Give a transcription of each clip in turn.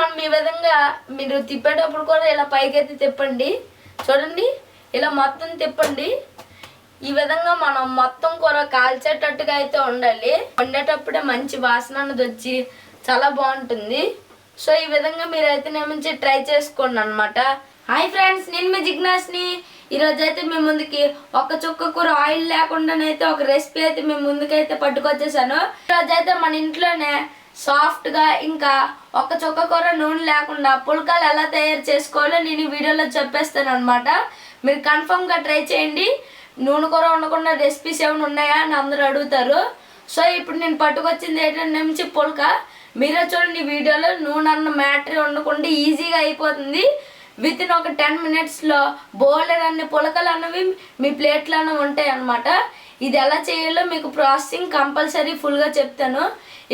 మనం ఈ విధంగా మీరు తిప్పేటప్పుడు కూడా ఇలా పైకెత్తి తిప్పండి. చూడండి ఇలా మొత్తం తిప్పండి. ఈ విధంగా మనం మొత్తం కూర కాల్చేటట్టుగా అయితే ఉండాలి. వండేటప్పుడే మంచి వాసన అనేది వచ్చి చాలా బాగుంటుంది. సో ఈ విధంగా మీరు అయితే నుంచి ట్రై చేసుకోండి అనమాట హాయ్ ఫ్రెండ్స్ నేను మీ జిజ్ఞాస్ని. ఈరోజు అయితే మీ ముందుకి ఒక చుక్క కూర ఆయిల్ లేకుండానైతే ఒక రెసిపీ అయితే మీ ముందుకైతే పట్టుకొచ్చేసాను. ఈరోజు అయితే మన ఇంట్లోనే సాఫ్ట్గా ఇంకా ఒక్క చుక్క కూర నూనె లేకుండా పుల్కాలు ఎలా తయారు చేసుకోవాలో నేను ఈ వీడియోలో చెప్పేస్తాను అనమాట మీరు కన్ఫర్మ్గా ట్రై చేయండి. నూనె కూర ఉండకుండా రెసిపీస్ ఏమైనా ఉన్నాయా అని అందరూ అడుగుతారు. సో ఇప్పుడు నేను పట్టుకొచ్చింది ఏంటంటే నుంచి పుల్క. మీరే చూడండి వీడియోలో నూనె అన్న మ్యాటర్ ఉండకుండా ఈజీగా అయిపోతుంది. విత్ ఇన్ ఒక టెన్ మినిట్స్లో బోలెడ్ అన్ని పులకలు అన్నవి మీ ప్లేట్లోనే ఉంటాయి అన్నమాట ఇది ఎలా చేయాలో మీకు ప్రాసెసింగ్ కంపల్సరీ ఫుల్గా చెప్తాను.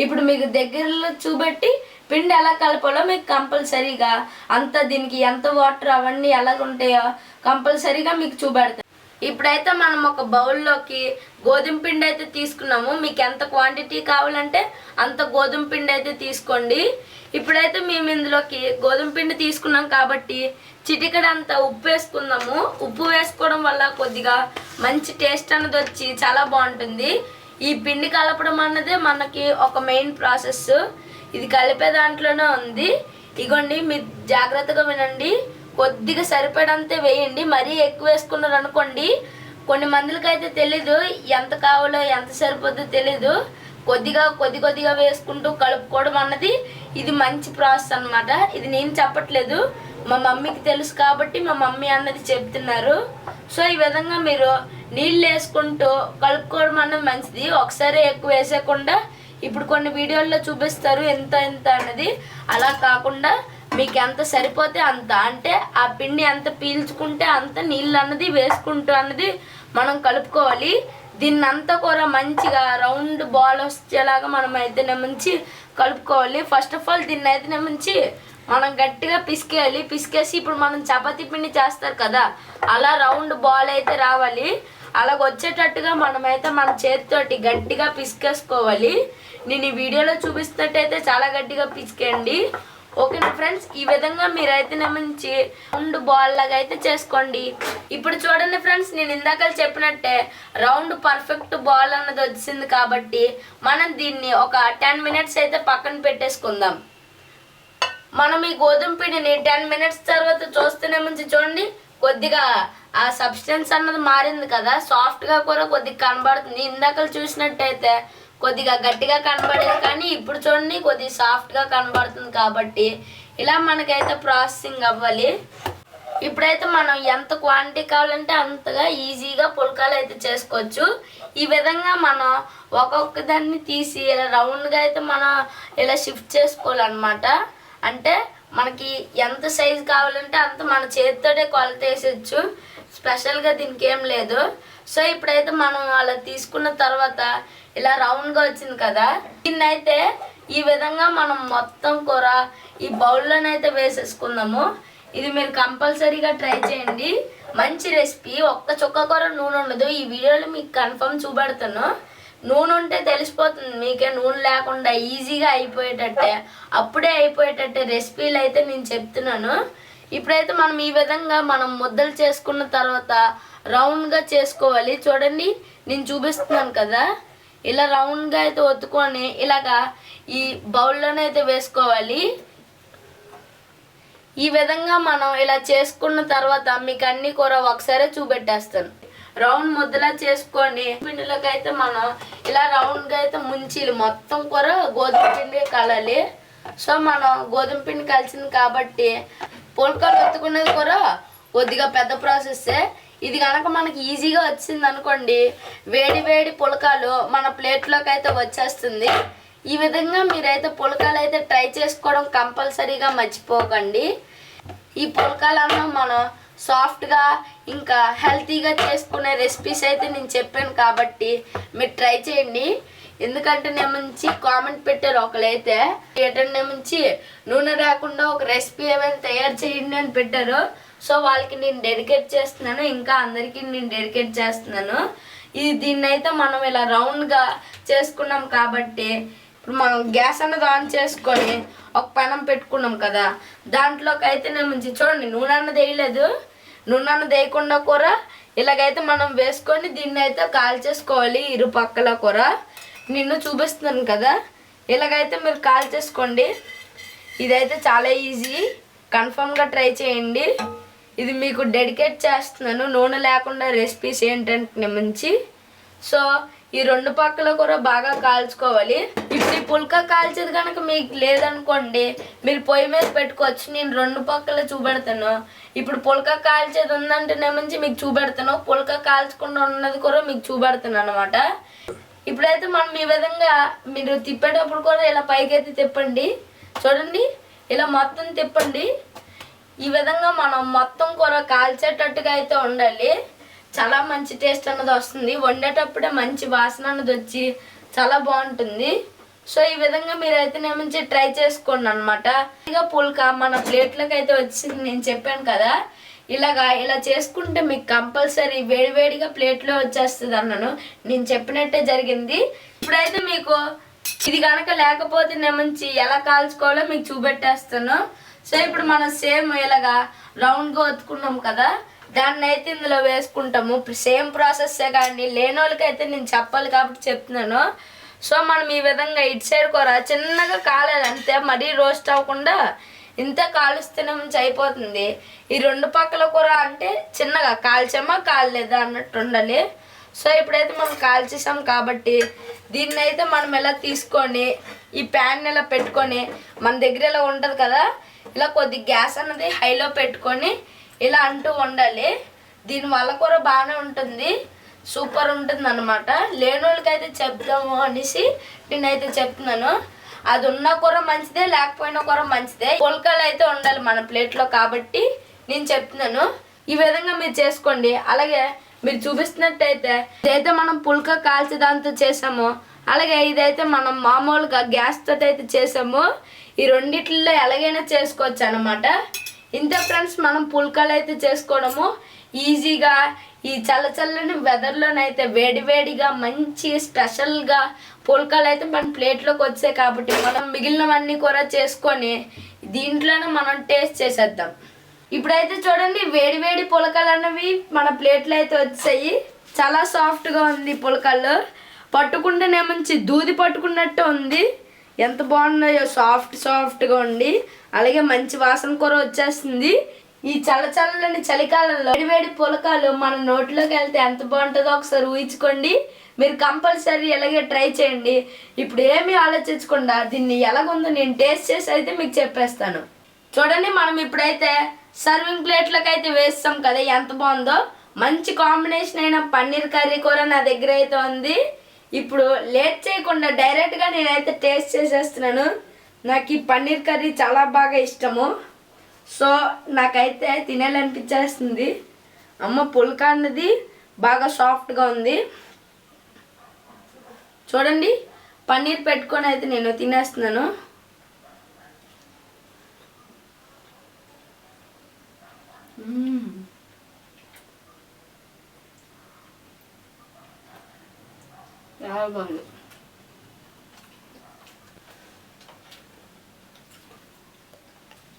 ఇప్పుడు మీకు దగ్గరలో చూపెట్టి పిండి ఎలా కలపాలో మీకు కంపల్సరీగా అంత దీనికి ఎంత వాటర్ అవన్నీ ఎలాగ ఉంటాయో కంపల్సరీగా మీకు చూపెడతాను ఇప్పుడైతే మనం ఒక బౌల్లోకి గోధుమ పిండి అయితే తీసుకున్నాము. మీకు ఎంత క్వాంటిటీ కావాలంటే అంత గోధుమ పిండి అయితే తీసుకోండి. ఇప్పుడైతే మేము ఇందులోకి గోధుమ పిండి తీసుకున్నాం కాబట్టి చిటికడంత ఉప్పు వేసుకుందాము. ఉప్పు వేసుకోవడం వల్ల కొద్దిగా మంచి టేస్ట్ అనేది వచ్చి చాలా బాగుంటుంది. ఈ పిండి కలపడం అన్నదే మనకి ఒక మెయిన్ ప్రాసెస్. ఇది కలిపే దాంట్లోనే ఉంది. ఇగోండి మీరు జాగ్రత్తగా వినండి. కొద్దిగా సరిపడంతే వేయండి. మరీ ఎక్కువ వేసుకున్నారు అనుకోండి కొన్ని మందికి అయితే తెలీదు ఎంత కావాలో ఎంత సరిపోద్దో తెలీదు. కొద్దిగా కొద్ది కొద్దిగా వేసుకుంటూ కలుపుకోవడం అన్నది ఇది మంచి ప్రాసెస్ అన్నమాట. ఇది నేను చెప్పట్లేదు. మా మమ్మీకి తెలుసు కాబట్టి మా మమ్మీ అన్నది చెప్తున్నారు. సో ఈ విధంగా మీరు నీళ్ళు వేసుకుంటూ కలుపుకోవడం అన్నది మంచిది. ఒకసారి ఎక్కువ వేసేయకుండా ఇప్పుడు కొన్ని వీడియోల్లో చూపిస్తారు ఎంత ఎంత అన్నది. అలా కాకుండా మీకు ఎంత సరిపోతే అంత. అంటే ఆ పిండి ఎంత పీల్చుకుంటే అంత నీళ్ళు అన్నది వేసుకుంటూ అన్నది మనం కలుపుకోవాలి. దీన్ని అంతా కూడా మంచిగా రౌండ్ బాల్ వచ్చేలాగా మనం అయితే నెమంచి కలుపుకోవాలి. ఫస్ట్ ఆఫ్ ఆల్ దీన్ని అయితే నెమంచి మనం గట్టిగా పిసికేయాలి. పిసికేసి ఇప్పుడు మనం చపాతి పిండి చేస్తారు కదా అలా రౌండ్ బాల్ అయితే రావాలి. అలాగ వచ్చేటట్టుగా మనమైతే మన చేతితోటి గట్టిగా పిసికేసుకోవాలి. నేను ఈ వీడియోలో చూపిస్తున్నట్టయితే చాలా గట్టిగా పిసికేయండి. ఓకేనా ఫ్రెండ్స్? ఈ విధంగా మీరైతే మంచి రౌండ్ బాల్ లాగా అయితే చేసుకోండి. ఇప్పుడు చూడండి ఫ్రెండ్స్ నేను ఇందాక చెప్పినట్టే రౌండ్ పర్ఫెక్ట్ బాల్ అన్నది వచ్చింది కాబట్టి మనం దీన్ని ఒక టెన్ మినిట్స్ అయితే పక్కన పెట్టేసుకుందాం. మనం ఈ గోధుమ పిండిని టెన్ మినిట్స్ తర్వాత చూస్తేనే మంచి చూడండి. కొద్దిగా ఆ సబ్స్టెన్స్ అన్నది మారింది కదా. సాఫ్ట్గా కూడా కొద్దిగా కనబడుతుంది. ఇందాక చూసినట్టయితే కొద్దిగా గట్టిగా కనబడేది కానీ ఇప్పుడు చూడండి కొద్దిగా సాఫ్ట్గా కనబడుతుంది కాబట్టి ఇలా మనకైతే ప్రాసెసింగ్ అవ్వాలి. ఇప్పుడైతే మనం ఎంత క్వాంటిటీ కావాలంటే అంతగా ఈజీగా పుల్కాలు అయితే చేసుకోవచ్చు. ఈ విధంగా మనం ఒక్కొక్క దాన్ని తీసి ఇలా రౌండ్గా అయితే మనం ఇలా షిఫ్ట్ చేసుకోవాలన్నమాట. అంటే మనకి ఎంత సైజు కావాలంటే అంత మన చేతితోటే కొలత వేసొచ్చు స్పెషల్గా దీనికి ఏం లేదు. సో ఇప్పుడైతే మనం అలా తీసుకున్న తర్వాత ఇలా రౌండ్గా వచ్చింది కదా దీన్నైతే ఈ విధంగా మనం మొత్తం కూర ఈ బౌల్లోనైతే వేసేసుకుందాము. ఇది మీరు కంపల్సరీగా ట్రై చేయండి. మంచి రెసిపీ ఒక్క చుక్క కూర నూనె ఉండదు. ఈ వీడియోలో మీకు కన్ఫర్మ్ చూపెడతాను. నూనె ఉంటే తెలిసిపోతుంది. మీకే నూనె లేకుండా ఈజీగా అయిపోయేటట్టే. అప్పుడే అయిపోయేటట్టే రెసిపీలు అయితే నేను చెప్తున్నాను. ఇప్పుడైతే మనం ఈ విధంగా మనం ముద్దలు చేసుకున్న తర్వాత రౌండ్గా చేసుకోవాలి. చూడండి నేను చూపిస్తున్నాను కదా. ఇలా రౌండ్గా అయితే ఒత్తుకొని ఇలాగా ఈ బౌల్లోనే అయితే వేసుకోవాలి. ఈ విధంగా మనం ఇలా చేసుకున్న తర్వాత మీకు అన్ని కూర ఒకసారి చూపెట్టేస్తాను. రౌండ్ ముద్దలా చేసుకొని పిండిలోకి అయితే మనం ఇలా రౌండ్గా అయితే ముంచి మొత్తం కూర గోధుమ పిండి కలాలి. సో మనం గోధుమ పిండి కలిసింది కాబట్టి పుల్కలు ఎత్తుకునేది కూడా కొద్దిగా పెద్ద ప్రాసెస్సే ఇది కనుక మనకి ఈజీగా వచ్చింది అనుకోండి వేడి వేడి పులకాలు మన ప్లేట్లోకి అయితే వచ్చేస్తుంది. ఈ విధంగా మీరైతే పులకాలు అయితే ట్రై చేసుకోవడం కంపల్సరీగా మర్చిపోకండి. ఈ పులకాలన్నా మనం సాఫ్ట్గా ఇంకా హెల్తీగా చేసుకునే రెసిపీస్ అయితే నేను చెప్పాను కాబట్టి మీరు ట్రై చేయండి. ఎందుకంటే నేను మంచి కామెంట్ పెట్టారు ఒకరైతే ఏంటంటే మంచి నూనె రాకుండా ఒక రెసిపీ ఏమైనా తయారు చేయండి అని పెట్టారు. సో వాళ్ళకి నేను డెడికేట్ చేస్తున్నాను. ఇంకా అందరికీ నేను డెడికేట్ చేస్తున్నాను. ఇది దీన్నైతే మనం ఇలా రౌండ్గా చేసుకున్నాం కాబట్టి ఇప్పుడు మనం గ్యాస్ అన్నది ఆన్ చేసుకొని ఒక పెనం పెట్టుకున్నాం కదా దాంట్లోకి అయితే నేను మంచి చూడండి నూనె అన్నది వేయలేదు నూనె అన్నది వేయకుండా కూర ఇలాగైతే మనం వేసుకొని దీన్ని అయితే కాల్చేసుకోవాలి ఇరు పక్కల కూర. నిన్ను చూపిస్తున్నాను కదా ఇలాగైతే మీరు కాల్ చేసుకోండి ఇదైతే చాలా ఈజీ. కన్ఫర్మ్గా ట్రై చేయండి. ఇది మీకు డెడికేట్ చేస్తున్నాను. నూనె లేకుండా రెసిపీస్ ఏంటంటే మంచి. సో ఈ రెండు పక్కల కూడా బాగా కాల్చుకోవాలి. ఇప్పుడు ఈ పుల్క కాల్చేది కనుక మీకు లేదనుకోండి మీరు పొయ్యి మీద పెట్టుకోవచ్చు నేను రెండు పక్కల చూపెడతాను. ఇప్పుడు పుల్క కాల్చేది ఉందంటేనే మంచి మీకు చూపెడతాను. పుల్క కాల్చకుండా ఉన్నది కూడా మీకు చూపెడతాను అనమాట ఇప్పుడైతే మనం ఈ విధంగా మీరు తిప్పేటప్పుడు కూడా ఇలా పైకైతే తిప్పండి. చూడండి ఇలా మొత్తం తిప్పండి. ఈ విధంగా మనం మొత్తం కూర కాల్చేటట్టుగా అయితే ఉండాలి. చాలా మంచి టేస్ట్ అన్నది వస్తుంది. వండేటప్పుడే మంచి వాసన అన్నది వచ్చి చాలా బాగుంటుంది. సో ఈ విధంగా మీరైతే నుంచి ట్రై చేసుకోండి అనమాట ఇక పుల్క మన ప్లేట్లకు అయితే వచ్చింది. నేను చెప్పాను కదా ఇలాగా ఇలా చేసుకుంటే మీకు కంపల్సరీ వేడివేడిగా ప్లేట్లో వచ్చేస్తుంది అన్నాను. నేను చెప్పినట్టే జరిగింది. ఇప్పుడైతే మీకు ఇది కనుక లేకపోతే నేను మంచి ఎలా కాల్చుకోవాలో మీకు చూపెట్టేస్తాను. సో ఇప్పుడు మనం సేమ్ ఇలాగా రౌండ్గా ఒత్తుకున్నాం కదా దాన్ని అయితే ఇందులో వేసుకుంటాము. సేమ్ ప్రాసెస్సే కానీ లేని వాళ్ళకైతే నేను చెప్పాలి కాబట్టి చెప్తున్నాను. సో మనం ఈ విధంగా ఇటు సైడ్ కూర చిన్నగా కాలేదు అంతే. మరీ రోస్ట్ అవ్వకుండా ఇంత కాలుస్తూనే మంచి అయిపోతుంది. ఈ రెండు పక్కల కూర అంటే చిన్నగా కాల్చామా కాలలేదా అన్నట్టు ఉండాలి. సో ఇప్పుడైతే మనం కాల్చేసాం కాబట్టి దీన్ని అయితే మనం ఎలా తీసుకొని ఈ ప్యాన్ ఇలా పెట్టుకొని మన దగ్గర ఇలా ఉంటుంది కదా ఇలా కొద్ది గ్యాస్ అన్నది హైలో పెట్టుకొని ఇలా అంటూ ఉండాలి. దీని వల్ల కూర బాగానే ఉంటుంది. సూపర్ ఉంటుంది అనమాట లేని వాళ్ళకైతే చెప్దాము అనేసి నేనైతే చెప్తున్నాను. అది ఉన్న కూర మంచిదే లేకపోయినా కూర మంచిదే. పుల్కలు అయితే ఉండాలి మన ప్లేట్లో కాబట్టి నేను చెప్తున్నాను. ఈ విధంగా మీరు చేసుకోండి. అలాగే మీరు చూపిస్తున్నట్టయితే ఇదైతే మనం పుల్క కాల్చి దాంతో చేసాము. అలాగే ఇదైతే మనం మామూలుగా గ్యాస్ తోటి అయితే చేసాము. ఈ రెండిట్లో ఎలాగైనా చేసుకోవచ్చు అనమాట ఇంతే ఫ్రెండ్స్ మనం పుల్కలు అయితే చేసుకోవడము. ఈజీగా ఈ చల్ల చల్లని వెదర్లోనైతే వేడివేడిగా మంచి స్పెషల్గా పుల్కలు అయితే మన ప్లేట్లోకి వచ్చాయి కాబట్టి మనం మిగిలినవన్నీ కూడా చేసుకొని దీంట్లోనే మనం టేస్ట్ చేసేద్దాం. ఇప్పుడైతే చూడండి వేడి వేడి పులకలు అనేవి మన ప్లేట్లో అయితే వచ్చాయి. చాలా సాఫ్ట్గా ఉంది పులకలు. పట్టుకుంటేనే మంచి దూది పట్టుకున్నట్టు ఉంది. ఎంత బాగున్నాయో సాఫ్ట్ సాఫ్ట్గా ఉండి. అలాగే మంచి వాసన కూర వచ్చేస్తుంది. ఈ చల్లచల్లని చలికాలంలో వేడి వేడి పులకాలు మన నోట్లోకి వెళ్తే ఎంత బాగుంటుందో ఒకసారి ఊహించుకోండి. మీరు కంపల్సరీ ఇలాగే ట్రై చేయండి. ఇప్పుడు ఏమీ ఆలోచించకుండా దీన్ని ఎలాగుందో నేను టేస్ట్ చేసి అయితే మీకు చెప్పేస్తాను. చూడండి మనం ఇప్పుడైతే సర్వింగ్ ప్లేట్లకు అయితే వేస్తాం కదా ఎంత బాగుందో. మంచి కాంబినేషన్ అయిన పన్నీర్ కర్రీ కూర నా దగ్గర అయితే ఉంది. ఇప్పుడు లేట్ చేయకుండా డైరెక్ట్గా నేనైతే టేస్ట్ చేసేస్తున్నాను. నాకు ఈ పన్నీర్ కర్రీ చాలా బాగా ఇష్టము. సో నాకైతే తినాలనిపించేస్తుంది. అమ్మ పుల్క అన్నది బాగా సాఫ్ట్గా ఉంది. చూడండి పన్నీర్ పెట్టుకొని అయితే నేను తినేస్తున్నాను. మ్మ్. చాలా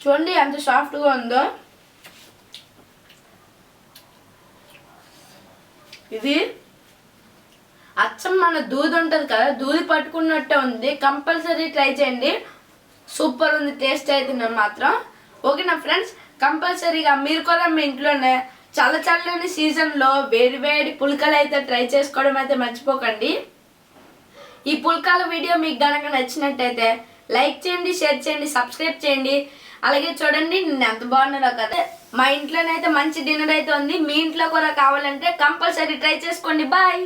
చూడండి ఎంత సాఫ్ట్గా ఉందో. ఇది అచ్చం మన దూది ఉంటుంది కదా దూది పట్టుకున్నట్టే ఉంది. కంపల్సరీ ట్రై చేయండి. సూపర్ ఉంది టేస్ట్ అయితే నేను మాత్రం. ఓకే నా ఫ్రెండ్స్ కంపల్సరీగా మీరు కూడా మీ ఇంట్లోనే చల్ల చల్లని సీజన్లో వేడి వేడి పులికలు అయితే ట్రై చేసుకోవడం అయితే మర్చిపోకండి. ఈ పుల్కాల వీడియో మీకు గనక నచ్చినట్టయితే లైక్ చేయండి షేర్ చేయండి సబ్స్క్రైబ్ చేయండి. అలాగే చూడండి నేను ఎంత బాగున్నారో కదా. మా ఇంట్లోనైతే మంచి డిన్నర్ అయితే ఉంది. మీ ఇంట్లో కూడా కావాలంటే కంపల్సరీ ట్రై చేసుకోండి. బాయ్.